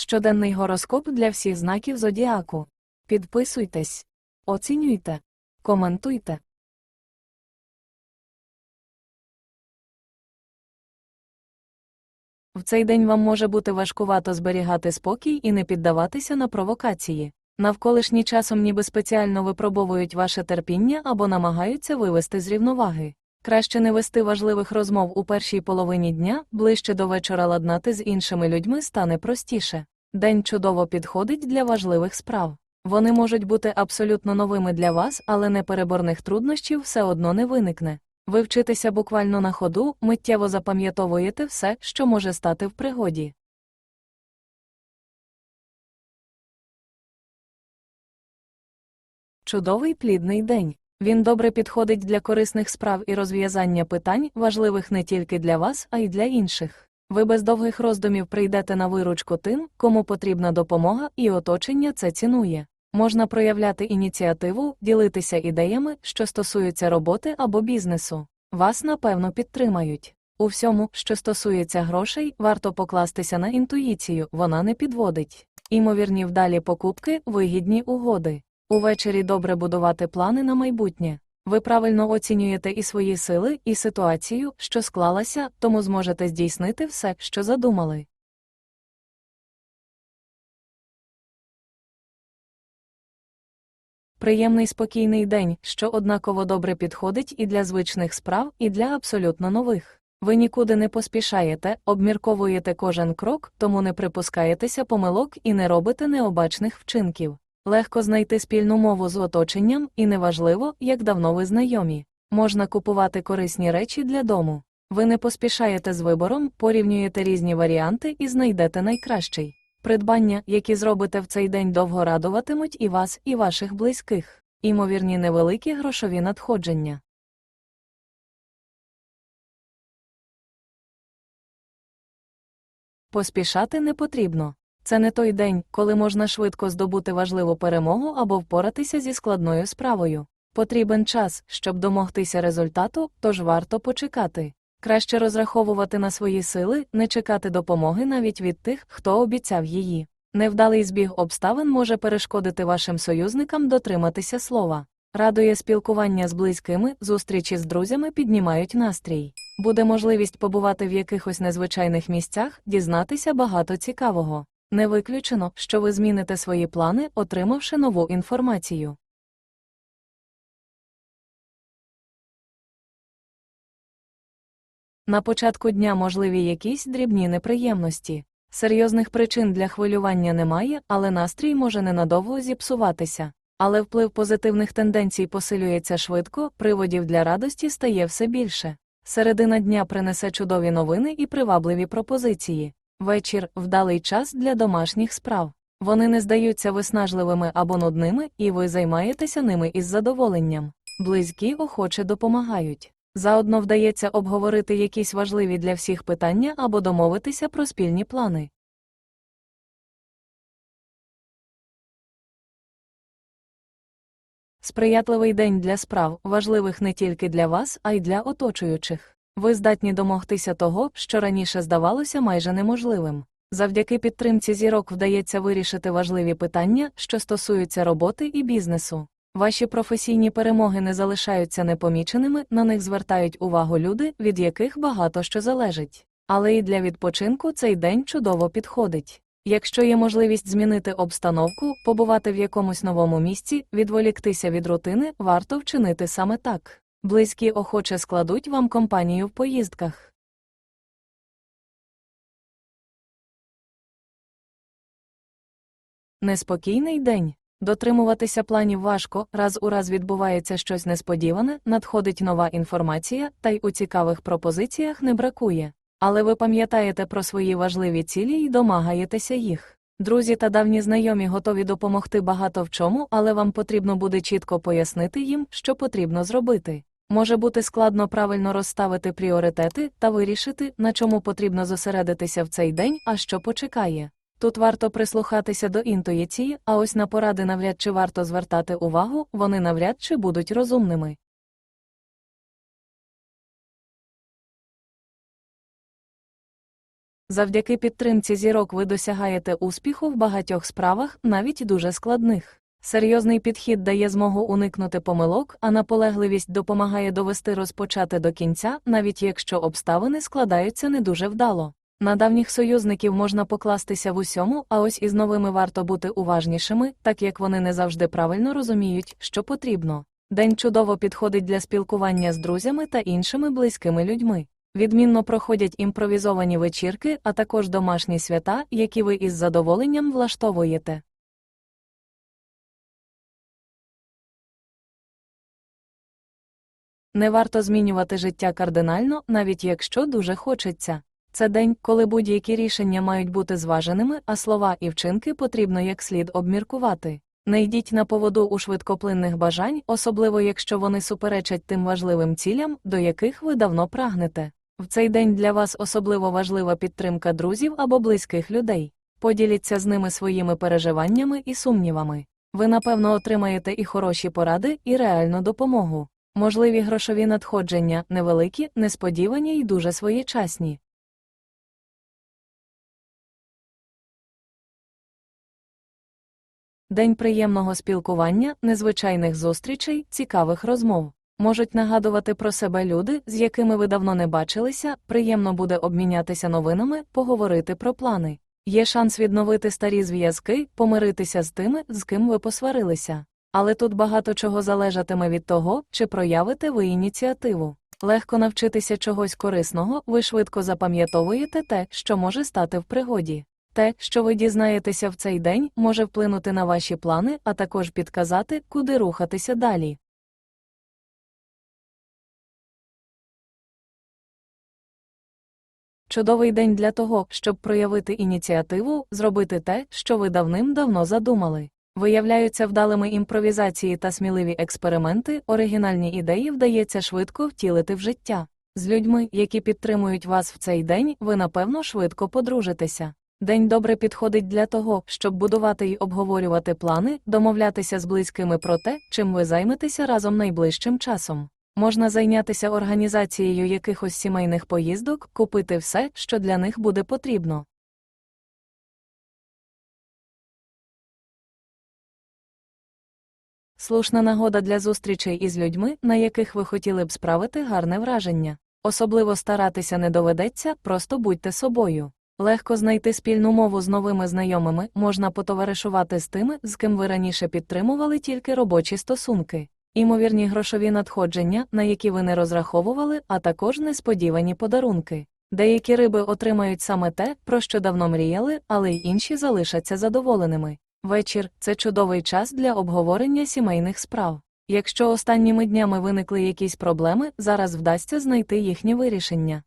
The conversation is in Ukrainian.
Щоденний гороскоп для всіх знаків зодіаку. Підписуйтесь, оцінюйте, коментуйте. В цей день вам може бути важкувато зберігати спокій і не піддаватися на провокації. Навколишні часом ніби спеціально випробовують ваше терпіння або намагаються вивести з рівноваги. Краще не вести важливих розмов у першій половині дня, ближче до вечора ладнати з іншими людьми стане простіше. День чудово підходить для важливих справ. Вони можуть бути абсолютно новими для вас, але непереборних труднощів все одно не виникне. Ви вчитеся буквально на ходу, миттєво запам'ятовуєте все, що може стати в пригоді. Чудовий плідний день. Він добре підходить для корисних справ і розв'язання питань, важливих не тільки для вас, а й для інших. Ви без довгих роздумів прийдете на виручку тим, кому потрібна допомога, і оточення це цінує. Можна проявляти ініціативу, ділитися ідеями, що стосуються роботи або бізнесу. Вас напевно підтримають. У всьому, що стосується грошей, варто покластися на інтуїцію, вона не підводить. Імовірні вдалі покупки, вигідні угоди. Увечері добре будувати плани на майбутнє. Ви правильно оцінюєте і свої сили, і ситуацію, що склалася, тому зможете здійснити все, що задумали. Приємний спокійний день, що однаково добре підходить і для звичних справ, і для абсолютно нових. Ви нікуди не поспішаєте, обмірковуєте кожен крок, тому не припускаєтеся помилок і не робите необачних вчинків. Легко знайти спільну мову з оточенням, і неважливо, як давно ви знайомі. Можна купувати корисні речі для дому. Ви не поспішаєте з вибором, порівнюєте різні варіанти і знайдете найкращий. Придбання, які зробите в цей день довго радуватимуть і вас, і ваших близьких, імовірні невеликі грошові надходження. Поспішати не потрібно. Це не той день, коли можна швидко здобути важливу перемогу або впоратися зі складною справою. Потрібен час, щоб домогтися результату, тож варто почекати. Краще розраховувати на свої сили, не чекати допомоги навіть від тих, хто обіцяв її. Невдалий збіг обставин може перешкодити вашим союзникам дотриматися слова. Радує спілкування з близькими, зустрічі з друзями піднімають настрій. Буде можливість побувати в якихось незвичайних місцях, дізнатися багато цікавого. Не виключено, що ви зміните свої плани, отримавши нову інформацію. На початку дня можливі якісь дрібні неприємності. Серйозних причин для хвилювання немає, але настрій може ненадовго зіпсуватися. Але вплив позитивних тенденцій посилюється швидко, приводів для радості стає все більше. Середина дня принесе чудові новини і привабливі пропозиції. Вечір вдалий час для домашніх справ. Вони не здаються виснажливими або нудними, і ви займаєтеся ними із задоволенням. Близькі охоче допомагають. Заодно вдається обговорити якісь важливі для всіх питання або домовитися про спільні плани. Сприятливий день для справ, важливих не тільки для вас, а й для оточуючих. Ви здатні домогтися того, що раніше здавалося майже неможливим. Завдяки підтримці зірок вдається вирішити важливі питання, що стосуються роботи і бізнесу. Ваші професійні перемоги не залишаються непоміченими, на них звертають увагу люди, від яких багато що залежить. Але і для відпочинку цей день чудово підходить. Якщо є можливість змінити обстановку, побувати в якомусь новому місці, відволіктися від рутини, варто вчинити саме так. Близькі охоче складуть вам компанію в поїздках. Неспокійний день. Дотримуватися планів важко, раз у раз відбувається щось несподіване, надходить нова інформація, та й у цікавих пропозиціях не бракує. Але ви пам'ятаєте про свої важливі цілі і домагаєтеся їх. Друзі та давні знайомі готові допомогти багато в чому, але вам потрібно буде чітко пояснити їм, що потрібно зробити. Може бути складно правильно розставити пріоритети та вирішити, на чому потрібно зосередитися в цей день, а що почекає. Тут варто прислухатися до інтуїції, а ось на поради навряд чи варто звертати увагу, вони навряд чи будуть розумними. Завдяки підтримці зірок ви досягаєте успіху в багатьох справах, навіть дуже складних. Серйозний підхід дає змогу уникнути помилок, а наполегливість допомагає довести розпочати до кінця, навіть якщо обставини складаються не дуже вдало. На давніх союзників можна покластися в усьому, а ось із новими варто бути уважнішими, так як вони не завжди правильно розуміють, що потрібно. День чудово підходить для спілкування з друзями та іншими близькими людьми. Відмінно проходять імпровізовані вечірки, а також домашні свята, які ви із задоволенням влаштовуєте. Не варто змінювати життя кардинально, навіть якщо дуже хочеться. Це день, коли будь-які рішення мають бути зваженими, а слова і вчинки потрібно як слід обміркувати. Не йдіть на поводу у швидкоплинних бажань, особливо якщо вони суперечать тим важливим цілям, до яких ви давно прагнете. В цей день для вас особливо важлива підтримка друзів або близьких людей. Поділіться з ними своїми переживаннями і сумнівами. Ви, напевно, отримаєте і хороші поради, і реальну допомогу. Можливі грошові надходження невеликі, несподівані і дуже своєчасні. День приємного спілкування, незвичайних зустрічей, цікавих розмов. Можуть нагадувати про себе люди, з якими ви давно не бачилися, приємно буде обмінятися новинами, поговорити про плани. Є шанс відновити старі зв'язки, помиритися з тими, з ким ви посварилися. Але тут багато чого залежатиме від того, чи проявите ви ініціативу. Легко навчитися чогось корисного, ви швидко запам'ятовуєте те, що може стати в пригоді. Те, що ви дізнаєтеся в цей день, може вплинути на ваші плани, а також підказати, куди рухатися далі. Чудовий день для того, щоб проявити ініціативу, зробити те, що ви давним-давно задумали. Виявляються вдалими імпровізації та сміливі експерименти, оригінальні ідеї вдається швидко втілити в життя. З людьми, які підтримують вас в цей день, ви напевно швидко подружитеся. День добре підходить для того, щоб будувати й обговорювати плани, домовлятися з близькими про те, чим ви займетеся разом найближчим часом. Можна зайнятися організацією якихось сімейних поїздок, купити все, що для них буде потрібно. Слушна нагода для зустрічей із людьми, на яких ви хотіли б справити гарне враження. Особливо старатися не доведеться, просто будьте собою. Легко знайти спільну мову з новими знайомими, можна потоваришувати з тими, з ким ви раніше підтримували тільки робочі стосунки. Імовірні грошові надходження, на які ви не розраховували, а також несподівані подарунки. Деякі риби отримають саме те, про що давно мріяли, але й інші залишаться задоволеними. Вечір це чудовий час для обговорення сімейних справ. Якщо останніми днями виникли якісь проблеми, зараз вдасться знайти їхнє вирішення.